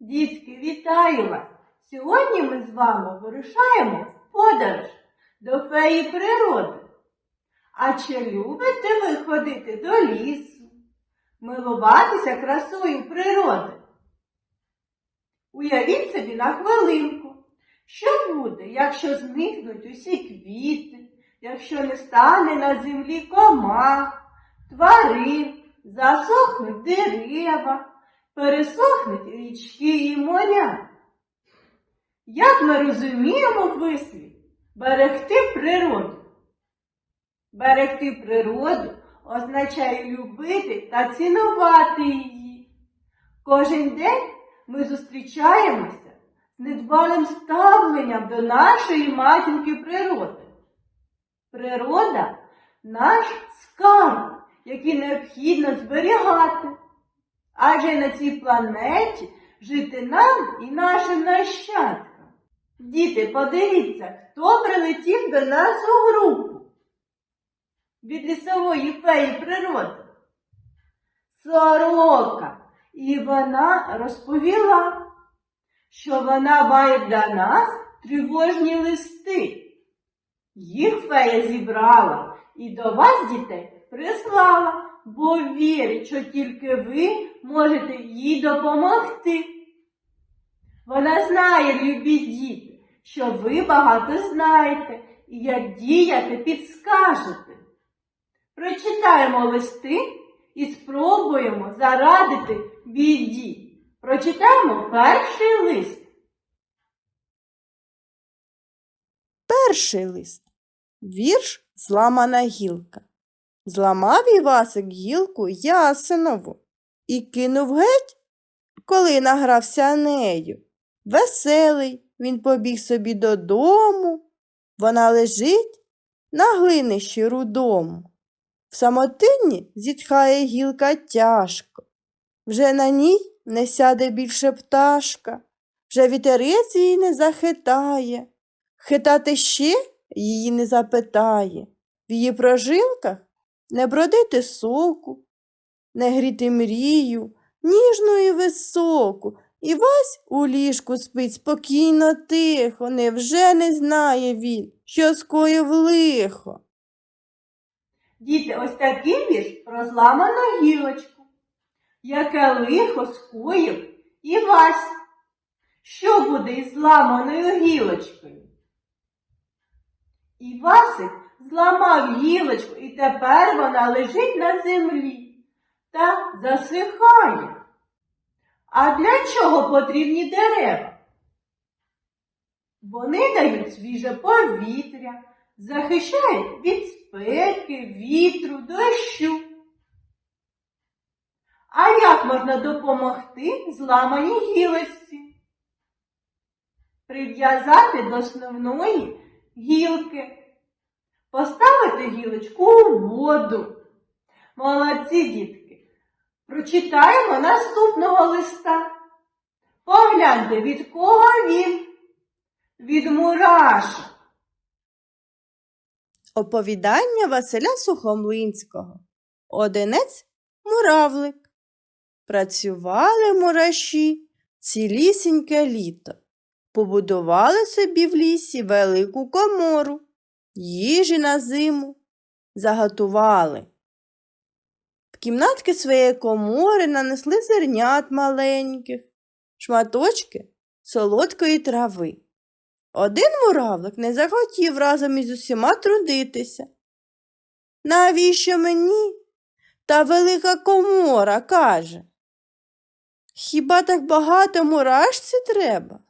Дітки, вітаю вас! Сьогодні ми з вами вирушаємо в подорож до феї природи. А чи любите ви ходити до лісу, милуватися красою природи? Уявіть собі на хвилинку, що буде, якщо зникнуть усі квіти, якщо не стане на землі комах, тварин, засохнуть дерева, пересохнуть річки моря. Як ми розуміємо вислів берегти природу? Берегти природу означає любити та цінувати її. Кожен день ми зустрічаємося з недбалим ставленням до нашої матінки природи. Природа наш скарб, який необхідно зберігати. Адже на цій планеті жити нам і нашим нащадкам. Діти, подивіться, хто прилетів до нас у групу від лісової феї природи. Сорока. І вона розповіла, що вона має для нас тривожні листи. Їх фея зібрала і до вас, дітей, прислала, бо вірить, що тільки ви можете їй допомогти. Вона знає, любі діти, що ви багато знаєте і як діяти підскажете. Прочитаємо листи і спробуємо зарадити біді. Прочитаємо перший лист. Перший лист. Вірш Зламана гілка. Зламав Івасик гілку ясенову і кинув геть, коли награвся нею. Веселий він побіг собі додому. Вона лежить на глинищі рудому. В самотинні зітхає гілка тяжко. Вже на ній не сяде більше пташка, вже вітерець її не захитає. Хитати ще її не запитає. В її прожилках не бродити соку, не гріти мрію, ніжну і високу. І вась у ліжку спить спокійно, тихо, невже не знає він, що скоїв лихо. Діти, ось такий вірш про зламану гілочку, яке лихо скоїв і Вась. Що буде із зламаною гілочкою? І Васик зламав гілочку, і тепер вона лежить на землі та засихає. А для чого потрібні дерева? Вони дають свіже повітря, захищають від спеки, вітру, дощу. А як можна допомогти зламаній гілочці? Прив'язати до основної гілки, поставити гілочку у воду. Молодці, дітки! Прочитаємо наступного листа. Погляньте, від кого він? Від мурашок. Оповідання Василя Сухомлинського. Одинець муравлик. Працювали мураші цілісіньке літо. Побудували собі в лісі велику комору, їжі на зиму заготували. Кімнатки своєї комори нанесли зернят маленьких, шматочки солодкої трави. Один муравлик не захотів разом із усіма трудитися. Навіщо мені? Та велика комора каже. Хіба так багато мурашці треба?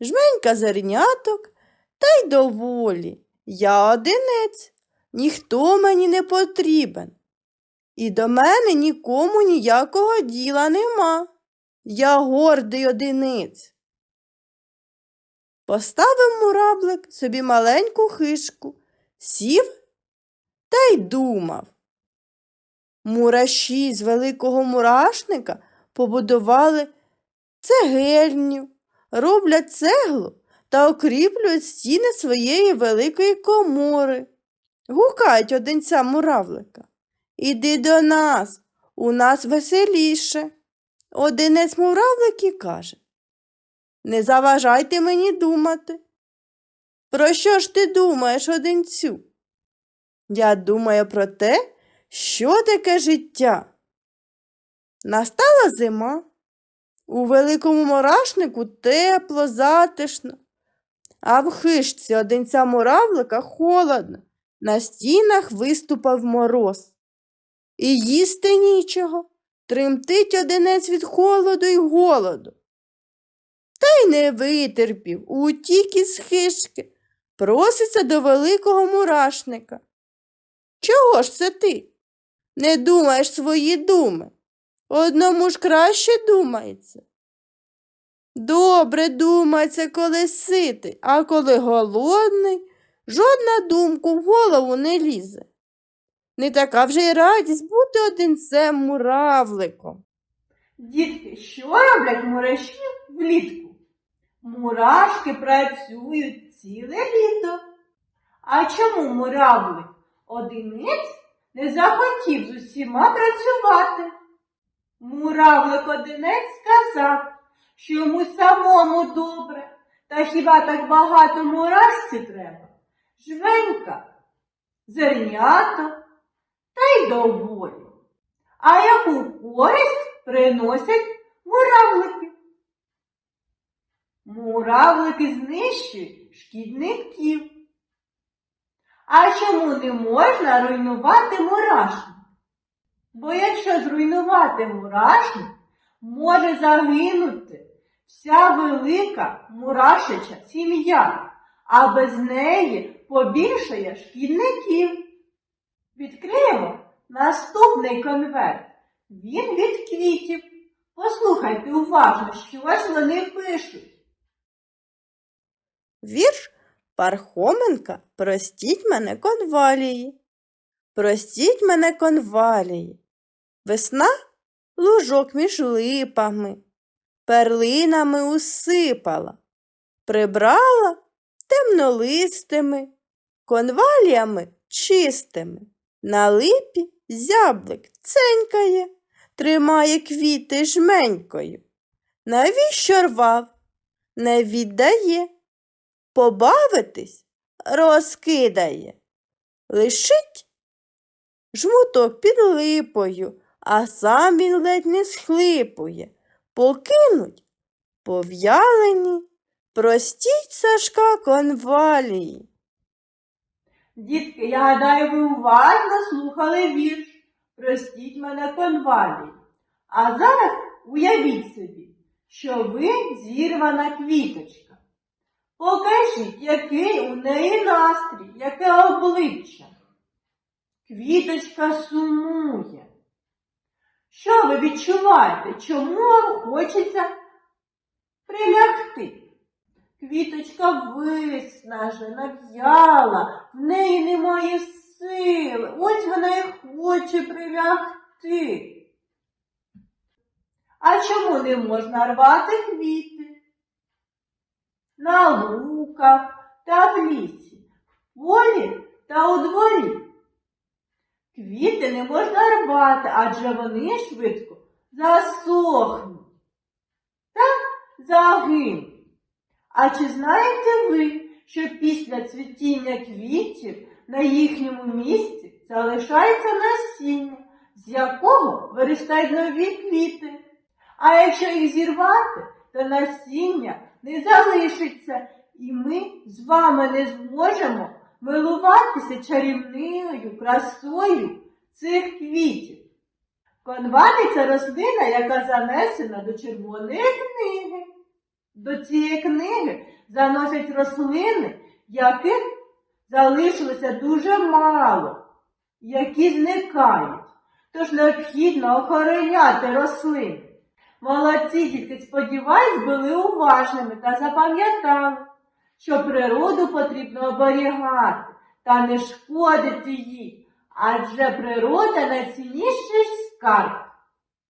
Жменька зерняток, та й доволі. Я одинець, ніхто мені не потрібен. І до мене нікому ніякого діла нема. Я гордий одиниць. Поставив мураблик собі маленьку хишку, сів та й думав. Мураші з великого мурашника побудували цегельню, роблять цеглу та окріплюють стіни своєї великої комори. Гукають одинця муравлика. Іди до нас, у нас веселіше. Одинець муравлик і каже Не заважайте мені думати. Про що ж ти думаєш, одинцю? Я думаю про те, що таке життя. Настала зима. У великому мурашнику тепло, затишно, а в хижці одинця муравлика холодно. На стінах виступав мороз. І їсти нічого. Тремтить одинець від холоду й голоду. Та й не витерпів, утік із хижки, проситься до великого мурашника. Чого ж це ти? Не думаєш свої думи? Одному ж краще думається. Добре думається, коли ситий, а коли голодний, жодна думка в голову не лізе. Не така вже й радість бути одинцем муравликом. Дітки, що роблять мураші влітку? Мурашки працюють ціле літо. А чому муравлик одинець не захотів з усіма працювати? Муравлик одинець сказав, що йому самому добре, та хіба так багато мурашці треба? Жменька, зернята та й доволі. А яку користь приносять муравлики? Муравлики знищують шкідників. А чому не можна руйнувати мурашник? Бо якщо зруйнувати мурашник, може загинути вся велика мурашича сім'я, а без неї побільшає шкідників. Відкриємо наступний конверт. Він від квітів. Послухайте уважно, що ж вони пишуть. Вірш Пархоменка Простіть мене конвалії. Простіть мене конвалії. Весна лужок між липами, перлинами усипала, прибрала темнолистими, конваліями чистими. На липі зяблик ценькає, тримає квіти жменькою. Навіщо рвав? Не віддає побавитись розкидає. Лишить жмуток під липою, а сам він ледь не схлипує. Покинуть пов'ялені, простіть Сашка конвалії. Дітки, я гадаю, ви уважно слухали вірш. Простіть мене конвалії. А зараз уявіть собі, що ви зірвана квіточка. Покажіть, який у неї настрій, яке обличчя. Квіточка сумує. Що ви відчуваєте? Чому вам хочеться прилягти? Квіточка виснажена, в'яла, в неї немає сили. Ось вона і хоче прилягти. А чому не можна рвати квіти? На луках та в лісі, в полі та у дворі. Квіти не можна рвати, адже вони швидко засохнуть та загинуть. А чи знаєте ви, що після цвітіння квітів на їхньому місці залишається насіння, з якого виростають нові квіти? А якщо їх зірвати, то насіння не залишиться, і ми з вами не зможемо милуватися чарівною красою цих квітів. Конвалій – це рослина, яка занесена до червоної книги. До цієї книги заносять рослини, яких залишилося дуже мало, які зникають. Тож необхідно охороняти рослини. Молодці дітки, сподіваюсь, були уважними та запам'ятали, що природу потрібно оберігати та не шкодити їй, адже природа найцінніший скарб,